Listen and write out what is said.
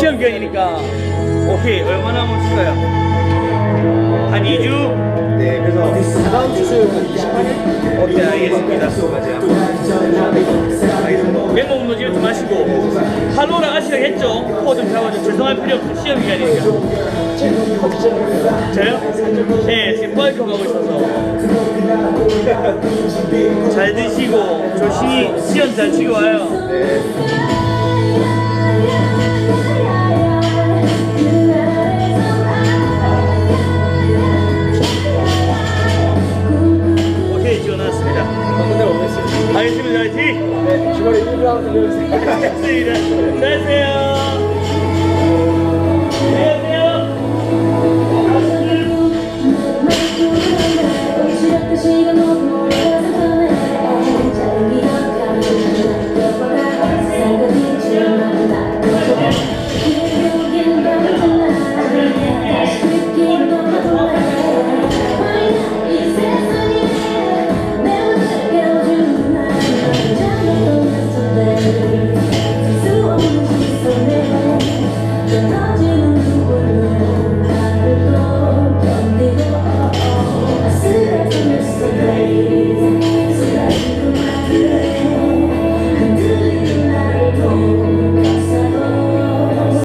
시험 기간이니까 오케이 얼마나 남았을까요? 한 2주? 네, 그래서 다음 주 수요일 한 28일? 오케이 알겠습니다 멤버 운동 지금 좀 마시고 할로랑 아시랑 했죠? 코좀 잡아줘 죄송할 필요 없어 시험 기간이니까 저요? 네 지금 뻘컵 하고 있어서 잘 드시고 조심히 시험 잘 치고 와요 오 알겠습니다 화이팅! 네, 주말에 1부 한번 들려주세요. 알겠습니다 안녕하세요